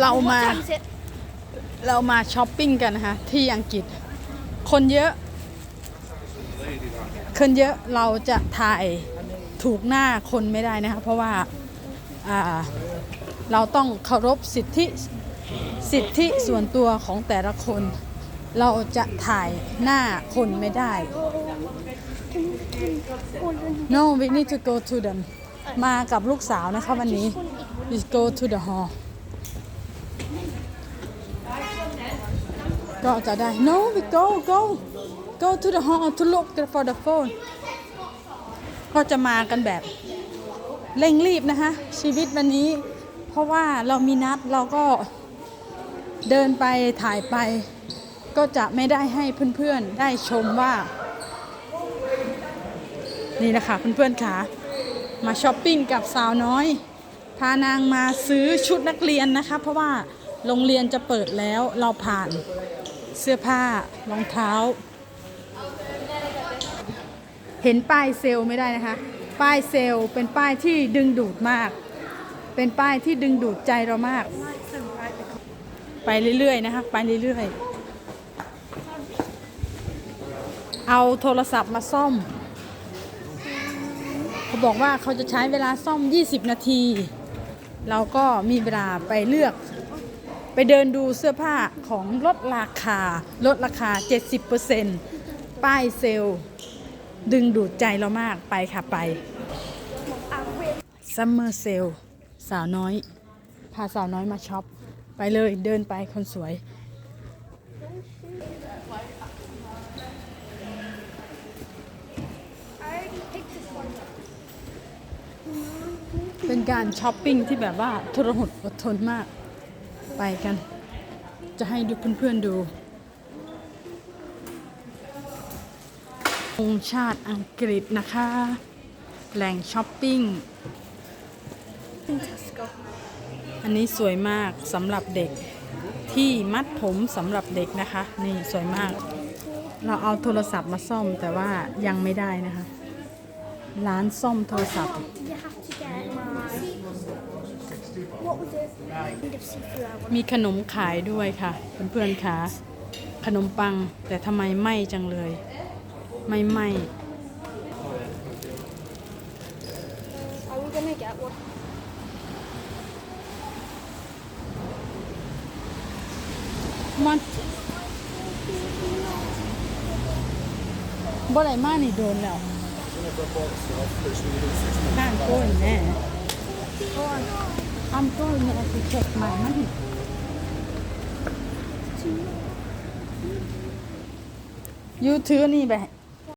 เรามาเรามาช้อปปิ้งกันนะคะที่อังกฤษ คนเยอะ คนเยอะเราจะถ่ายถูกหน้าคนไม่ได้นะคะเพราะว่าอ่าเราต้องเคารพสิทธิสิทธิส่วนตัวของแต่ละคน เราจะถ่ายหน้าคนไม่ได้ No we need to go to them มากับลูกสาวนะคะวันนี้ we go to the hall ก็จะได้ no we go go go to the hall to look for the phone ก็จะมากันแบบเร่งรีบนะคะชีวิตวันนี้ เพราะว่าเรามีนัดเราก็เดินไปถ่ายไป ก็จะไม่ได้ให้เพื่อนๆได้ชมว่า นี่นะคะเพื่อนๆค่ะ มาช้อปปิ้งกับสาวน้อย พานางมาซื้อชุดนักเรียนนะคะ เพราะว่าโรงเรียนจะเปิดแล้วเราผ่านเสื้อผ้ารองเท้า เห็นป้ายเซลไม่ได้นะคะ ป้ายเซลเป็นป้ายที่ดึงดูดมาก เป็นป้ายที่ดึงดูดใจเรามาก ไปเรื่อยๆนะคะ ไปเรื่อยๆ เอาโทรศัพท์มาซ่อม บอกว่าเขาจะใช้เวลาซ่อม 20 นาที เราก็มีเวลาไปเลือก ไปเดินดูเสื้อผ้าของลดราคา ลดราคา 70%ป้ายเซลล์ดึงดูดใจเรามากไปค่ะไปซัมเมอร์เซลสาวน้อย พาสาวน้อยมาช็อป ไปเลยเดินไปคนสวย เป็นการช้อปปิ้งที่แบบว่าทรหดอดทนมาก ไปกัน จะให้ดูเพื่อนๆดูองค์ชาติอังกฤษนะคะ แหล่งช้อปปิ้ง อันนี้สวยมากสำหรับเด็กที่มัดผมสำหรับเด็กนะคะ นี่สวยมาก เราเอาโทรศัพท์มาซ่อมแต่ว่ายังไม่ได้นะคะ ร้านซ่อมโทรศัพท์ มีขนมขายด้วยค่ะ เพื่อนๆค่ะ ขนมปังแต่ทำไมไหม้จังเลย ไม่ไหม้ Are we gonna get one? มันบ่ได้มานี่โดนแล้วข้างโก้นแน่ I'm going there to check my money ยูถือนี่ไป